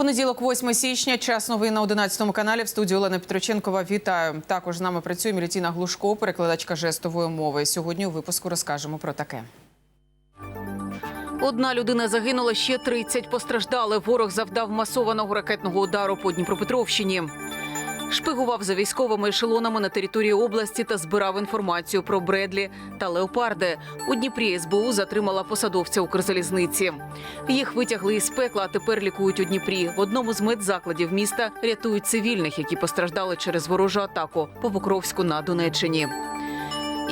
Понеділок, 8 січня, час новин на 11 каналі. В студії Олена Петроченкова. Вітаю. Також з нами працює Мілітіна Глушко, перекладачка жестової мови. Сьогодні у випуску розкажемо про таке. Одна людина загинула, ще 30 постраждали. Ворог завдав масованого ракетного удару по Дніпропетровщині. Шпигував за військовими ешелонами на території області та збирав інформацію про Бредлі та леопарди. У Дніпрі СБУ затримала посадовця Укрзалізниці. Їх витягли із пекла, а тепер лікують у Дніпрі. В одному з медзакладів міста рятують цивільних, які постраждали через ворожу атаку по Покровську на Донеччині.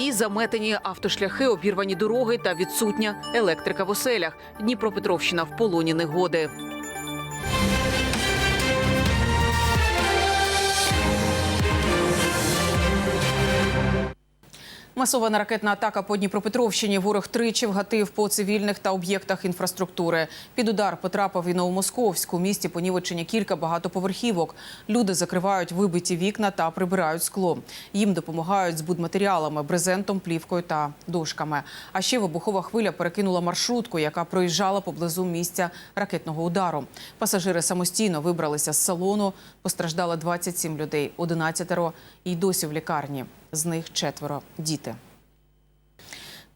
І заметені автошляхи, обірвані дороги та відсутня електрика в оселях. Дніпропетровщина в полоні негоди. Масована ракетна атака по Дніпропетровщині. Ворог тричі вгатив по цивільних та об'єктах інфраструктури. Під удар потрапив і Новомосковськ. У місті понівечені кілька багатоповерхівок. Люди закривають вибиті вікна та прибирають скло. Їм допомагають з будматеріалами, брезентом, плівкою та дошками. А ще вибухова хвиля перекинула маршрутку, яка проїжджала поблизу місця ракетного удару. Пасажири самостійно вибралися з салону. Постраждало 27 людей, 11 і й досі в лікарні. З них четверо діти.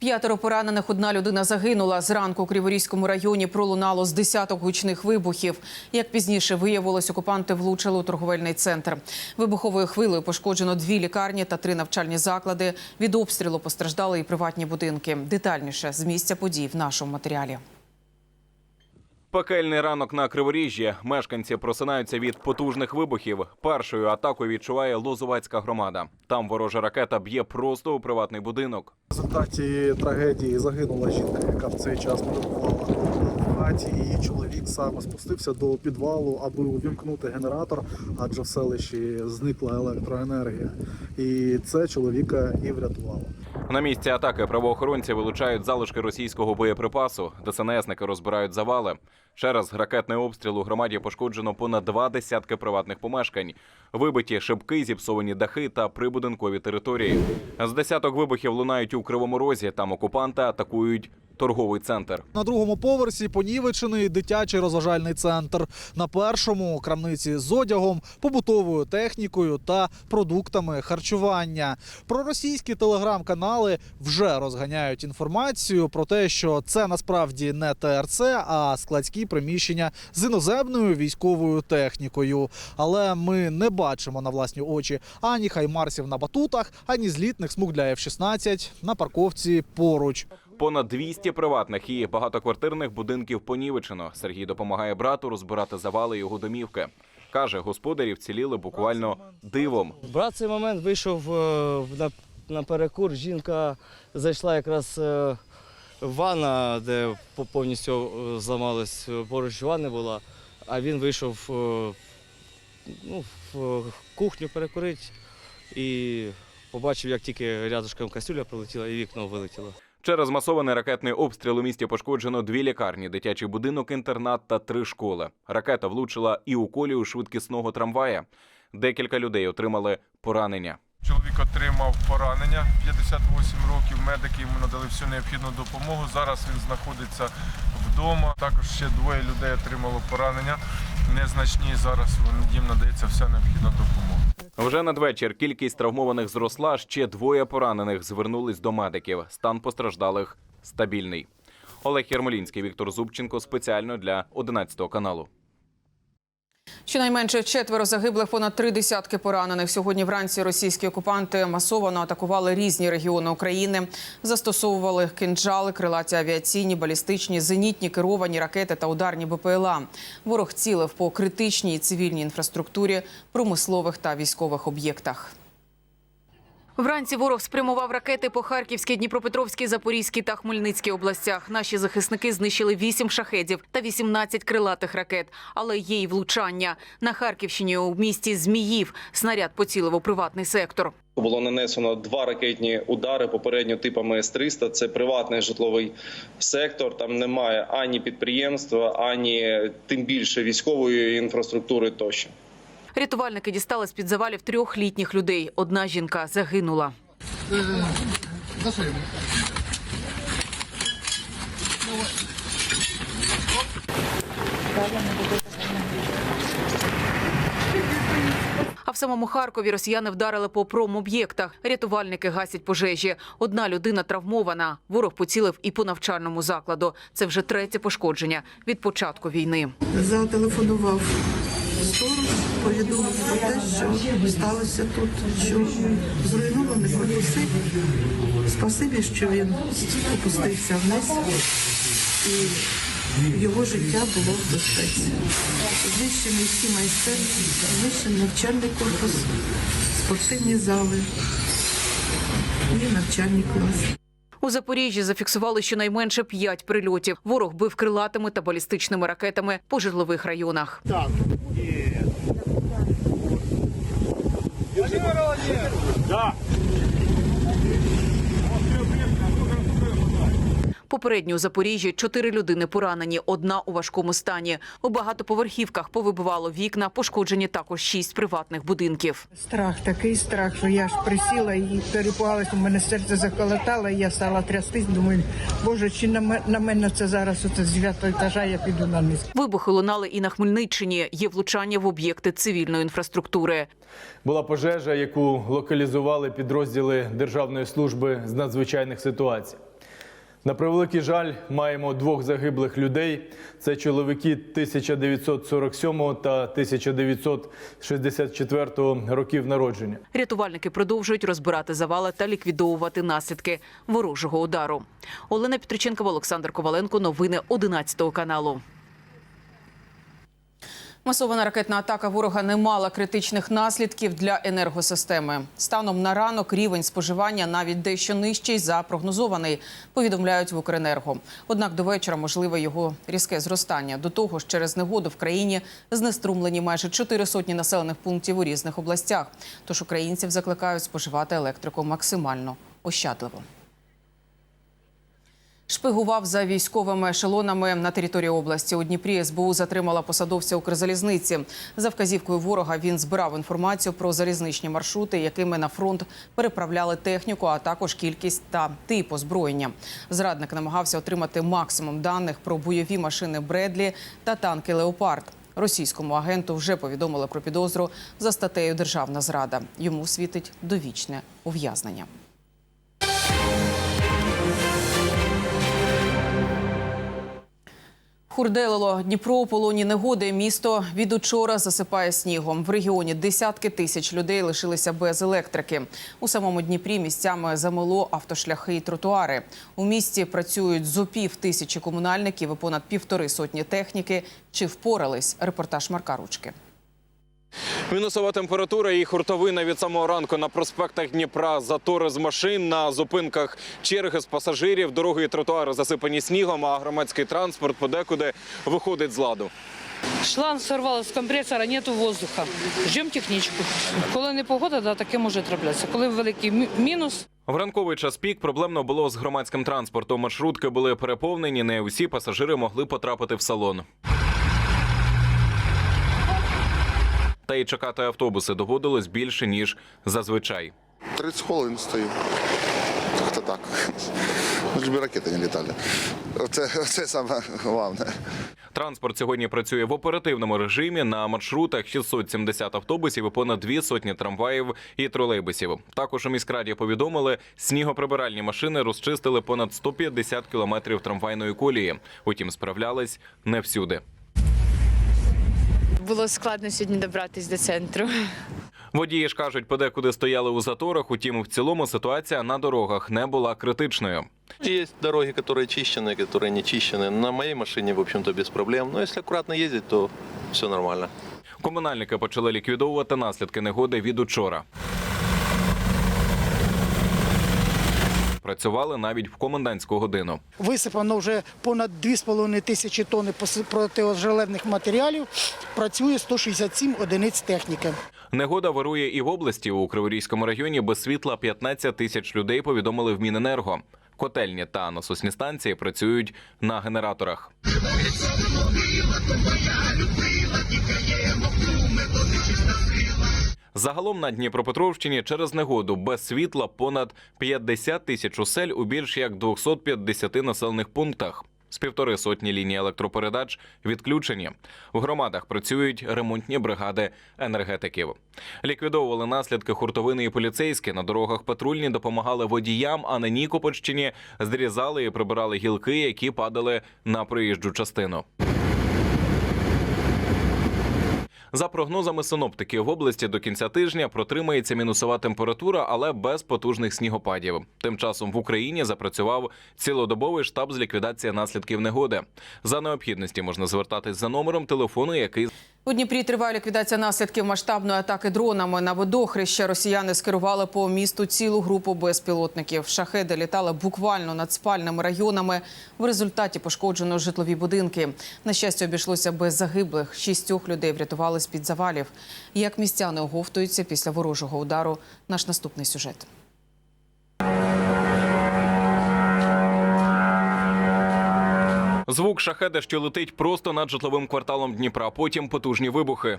П'ятеро поранених, одна людина загинула. Зранку у Криворізькому районі пролунало з десяток гучних вибухів. Як пізніше виявилось, окупанти влучили у торговельний центр. Вибуховою хвилею пошкоджено дві лікарні та три навчальні заклади. Від обстрілу постраждали і приватні будинки. Детальніше з місця подій в нашому матеріалі. Пекельний ранок на Криворіжжі. Мешканці просинаються від потужних вибухів. Першою атакою відчуває Лозувацька громада. Там ворожа ракета б'є просто у приватний будинок. В результаті трагедії загинула жінка, яка в цей час перебувала хаті. Її чоловік саме спустився до підвалу, аби увімкнути генератор, адже в селищі зникла електроенергія. І це чоловіка і врятувало. На місці атаки правоохоронці вилучають залишки російського боєприпасу. ДСНСники розбирають завали. Через ракетний обстріл у громаді пошкоджено понад два десятки приватних помешкань. Вибиті шибки, зіпсовані дахи та прибудинкові території. З десяток вибухів лунають у кривому розі. Там окупанти атакують торговий центр. На другому поверсі понівечений дитячий розважальний центр. На першому крамниці з одягом, побутовою технікою та продуктами харчування. Проросійські телеграм-канали вже розганяють інформацію про те, що це насправді не ТРЦ, а складські приміщення з іноземною військовою технікою. Але ми не бачимо на власні очі ані хаймарсів на батутах, ані злітних смуг для F-16 на парковці поруч. Понад 200 приватних і багатоквартирних будинків понівечено. Сергій допомагає брату розбирати завали його домівки. Каже, господарі вціліли буквально дивом. Брат цей момент вийшов е, на, на перекур. Жінка зайшла якраз е, в ванна, де повністю е, зламалась поруч ванни була, а він вийшов ну, в кухню перекурити і побачив, як тільки рядышком касюля прилетіла і вікно вилетіло. Через масований ракетний обстріл у місті пошкоджено дві лікарні, дитячий будинок, інтернат та три школи. Ракета влучила і у колію швидкісного трамвая. Декілька людей отримали поранення. Чоловік отримав поранення 58 років. Медики йому надали всю необхідну допомогу. Зараз він знаходиться вдома. Також ще двоє людей отримало поранення. Незначні зараз їм надається вся необхідна допомога. Вже надвечір кількість травмованих зросла. Ще двоє поранених звернулись до медиків. Стан постраждалих стабільний. Олег Ярмолінський, Віктор Зубченко спеціально для 11 каналу. Щонайменше четверо загиблих, понад три десятки поранених. Сьогодні вранці російські окупанти масово атакували різні регіони України. Застосовували кинджали, крилаті авіаційні, балістичні, зенітні, керовані ракети та ударні БПЛА. Ворог цілив по критичній цивільній інфраструктурі, промислових та військових об'єктах. Вранці ворог спрямував ракети по Харківській, Дніпропетровській, Запорізькій та Хмельницькій областях. Наші захисники знищили 8 шахедів та 18 крилатих ракет. Але є й влучання. На Харківщині у місті Зміїв снаряд поцілив у приватний сектор. Було нанесено два ракетні удари попередньо типами С-300. Це приватний житловий сектор. Там немає ані підприємства, ані тим більше військової інфраструктури тощо. Рятувальники дістали з-під завалів трьох літніх людей. Одна жінка загинула. А в самому Харкові росіяни вдарили по промоб'єктах. Рятувальники гасять пожежі. Одна людина травмована. Ворог поцілив і по навчальному закладу. Це вже третє пошкодження від початку війни. Зателефонував сторож, повідомив про те, що сталося тут, що зруйнований корпуси. Спасибі, що він опустився вниз і його життя було в безпеці. Знищені всі майстерні, знищений навчальний корпус, спортивні зали і навчальні класи. У Запоріжжі зафіксували щонайменше п'ять прильотів. Ворог бив крилатими та балістичними ракетами по житлових районах. Попередньо у Запоріжжі чотири людини поранені, одна у важкому стані. У багатоповерхівках повибивало вікна, пошкоджені також шість приватних будинків. Страх, такий страх, що я ж присіла і перепугалася, у мене серце заколотало, і я стала трястись, думаю, боже, чи на на мене це зараз оце з дев'ятого етажа я піду на низ. Вибухи лунали і на Хмельниччині. Є влучання в об'єкти цивільної інфраструктури. Була пожежа, яку локалізували підрозділи Державної служби з надзвичайних ситуацій. На превеликий жаль, маємо двох загиблих людей. Це чоловіки 1947 та 1964 років народження. Рятувальники продовжують розбирати завали та ліквідовувати наслідки ворожого удару. Олена Петриченкова, Олександр Коваленко. Новини 11 каналу. Масована ракетна атака ворога не мала критичних наслідків для енергосистеми. Станом на ранок рівень споживання навіть дещо нижчий за прогнозований, повідомляють в Укренерго. Однак до вечора можливе його різке зростання. До того ж, через негоду в країні знеструмлені майже чотири сотні населених пунктів у різних областях. Тож українців закликають споживати електрику максимально ощадливо. Шпигував за військовими ешелонами на території області. У Дніпрі СБУ затримала посадовця Укрзалізниці. За вказівкою ворога він збирав інформацію про залізничні маршрути, якими на фронт переправляли техніку, а також кількість та тип озброєння. Зрадник намагався отримати максимум даних про бойові машини Бредлі та танки Леопард. Російському агенту вже повідомили про підозру за статтею Державна зрада. Йому світить довічне ув'язнення. Хурделило Дніпро у полоні негоди. Місто від учора засипає снігом. В регіоні десятки тисяч людей лишилися без електрики. У самому Дніпрі місцями замело автошляхи і тротуари. У місті працюють зо пів тисячі комунальників і понад півтори сотні техніки. Чи впорались? Репортаж Марка Ручки. Мінусова температура і хуртовина від самого ранку на проспектах Дніпра, затори з машин, на зупинках черги з пасажирів, дороги і тротуари засипані снігом, а громадський транспорт подекуди виходить з ладу. Шланг сорвало з компресора, нету воздуха. Ждемо технічку. Коли не погода, да, таке може траплятися. Коли великий мінус, В ранковий час пік проблемно було з громадським транспортом. Маршрутки були переповнені, не усі пасажири могли потрапити в салон. Та й чекати автобуси доводилось більше ніж зазвичай. 30 хвилин стою. Как-то так. Би ракети не літали. Це, це саме головне. Транспорт сьогодні працює в оперативному режимі на маршрутах 670 автобусів і понад дві сотні трамваїв і тролейбусів. Також у міськраді повідомили, снігоприбиральні машини розчистили понад 150 кілометрів трамвайної колії. Утім, справлялись не всюди Було складно сьогодні добратися до центру. Водії ж кажуть, подекуди стояли у заторах. Утім, в цілому ситуація на дорогах не була критичною. Есть дороги, которые чищены, которые не чищены. На моей машине, в общем-то, без проблем. Но если аккуратно ездить, то все нормально. Комунальники почали ліквідовувати наслідки негоди від учора. Працювали навіть в комендантську годину. Висипано вже понад 2,5 тисячі тонн протижелезних матеріалів. Працює 167 одиниць техніки. Негода вирує і в області. У Криворізькому районі без світла 15 тисяч людей повідомили в Міненерго. Котельні та насосні станції працюють на генераторах. Загалом на Дніпропетровщині через негоду без світла понад 50 тисяч осель у більш як 250 населених пунктах. З півтори сотні ліній електропередач відключені. В громадах працюють ремонтні бригади енергетиків. Ліквідовували наслідки хуртовини і поліцейські. На дорогах патрульні допомагали водіям, а на Нікопольщині зрізали і прибирали гілки, які падали на проїжджу частину. За прогнозами синоптиків, в області до кінця тижня протримається мінусова температура, але без потужних снігопадів. Тим часом в Україні запрацював цілодобовий штаб з ліквідації наслідків негоди. За необхідності можна звертатись за номером телефону, який У Дніпрі триває ліквідація наслідків масштабної атаки дронами. На водохреща росіяни скерували по місту цілу групу безпілотників. Шахеди літали буквально над спальними районами. В результаті пошкоджено житлові будинки. На щастя, обійшлося без загиблих. Шістьох людей врятували з-під завалів. Як містяни оговтуються після ворожого удару? Наш наступний сюжет. Звук шахеда, що летить просто над житловим кварталом Дніпра. Потім потужні вибухи.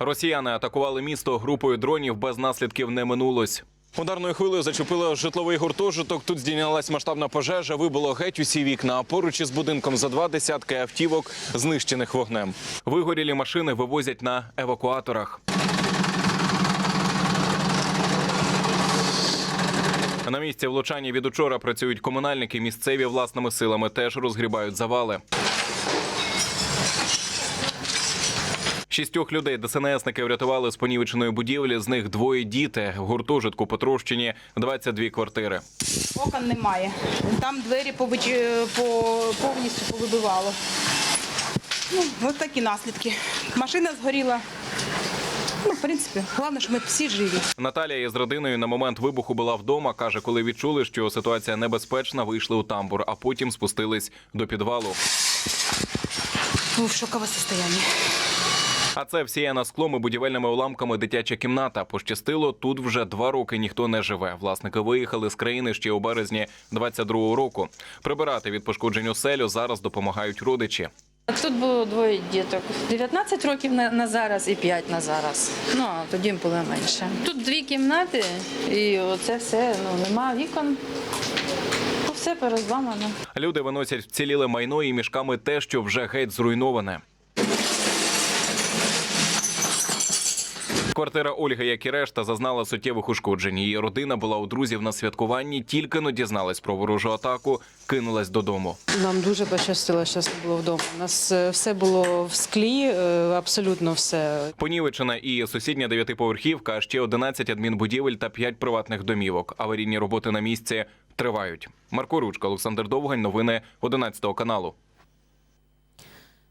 Росіяни атакували місто групою дронів без наслідків не минулось. Ударною хвилею зачепило житловий гуртожиток. Тут здійнялась масштабна пожежа. Вибило геть усі вікна. А поруч із будинком за два десятки автівок, знищених вогнем. Вигорілі машини вивозять на евакуаторах. На місці влучання від учора працюють комунальники. Місцеві власними силами теж розгрібають завали. Шістьох людей ДСНСники врятували з понівеченої будівлі. З них двоє діти. В гуртожитку потрощені 22 квартири. Окон немає. Там двері по... повністю повибивало. Ну, ось такі наслідки. Машина згоріла. Ну, в принципі, головне, що ми всі живі. Наталія із родиною на момент вибуху була вдома. каже, коли відчули, що ситуація небезпечна, вийшли у тамбур, а потім спустились до підвалу. Ну, в шокове состояние. А це всіяна склом і будівельними уламками дитяча кімната. Пощастило, тут вже два роки ніхто не живе. Власники виїхали з країни ще у березні 22-го року. Прибирати від пошкоджень оселю зараз допомагають родичі. Тут було двоє діток. 19 років на, на зараз і 5 на зараз. Ну, а тоді було менше. Тут дві кімнати, і оце все, ну, нема вікон. Ну, Все перезламано. Люди виносять вціліле майно і мішками те, що вже геть зруйноване. Квартира Ольги, як і решта, зазнала суттєвих ушкоджень. Її родина була у друзів на святкуванні, тільки но дізналась про ворожу атаку, кинулась додому. Нам дуже пощастило, що не було вдома. У нас е, все було в склі, е, абсолютно все. Понівечена і сусідня дев'ятиповерхівка, а ще 11 адмінбудівель та 5 приватних домівок. Аварійні роботи на місці тривають. Марко Ручка, Олександр Довгань. Новини 11 каналу.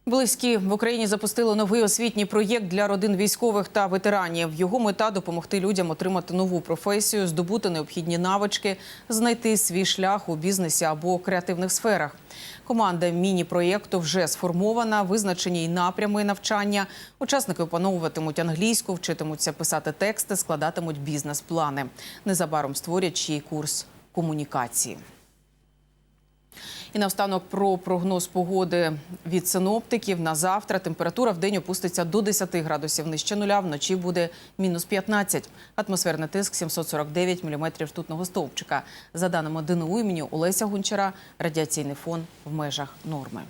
Близькі в Україні запустили новий освітній проєкт для родин військових та ветеранів. Його мета допомогти людям отримати нову професію, здобути необхідні навички, знайти свій шлях у бізнесі або креативних сферах. Команда міні-проєкту вже сформована, визначені й напрями навчання. Учасники опановуватимуть англійську, вчитимуться писати тексти, складатимуть бізнес-плани. Незабаром створять ще й курс комунікації. І наостанок про прогноз погоди від синоптиків на завтра. Температура в день опуститься до 10 градусів нижче нуля. Вночі буде мінус 15. Атмосферний тиск 749 міліметрів ртутного стовпчика. За даними ДНУ імені Олеся Гончара, радіаційний фон в межах норми.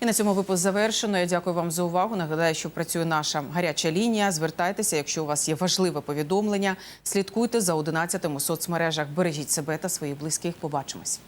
І на цьому випуск завершено. Я дякую вам за увагу. Нагадаю, що працює наша гаряча лінія. Звертайтеся, якщо у вас є важливе повідомлення. Слідкуйте за 11 у соцмережах. Бережіть себе та своїх близьких. Побачимось.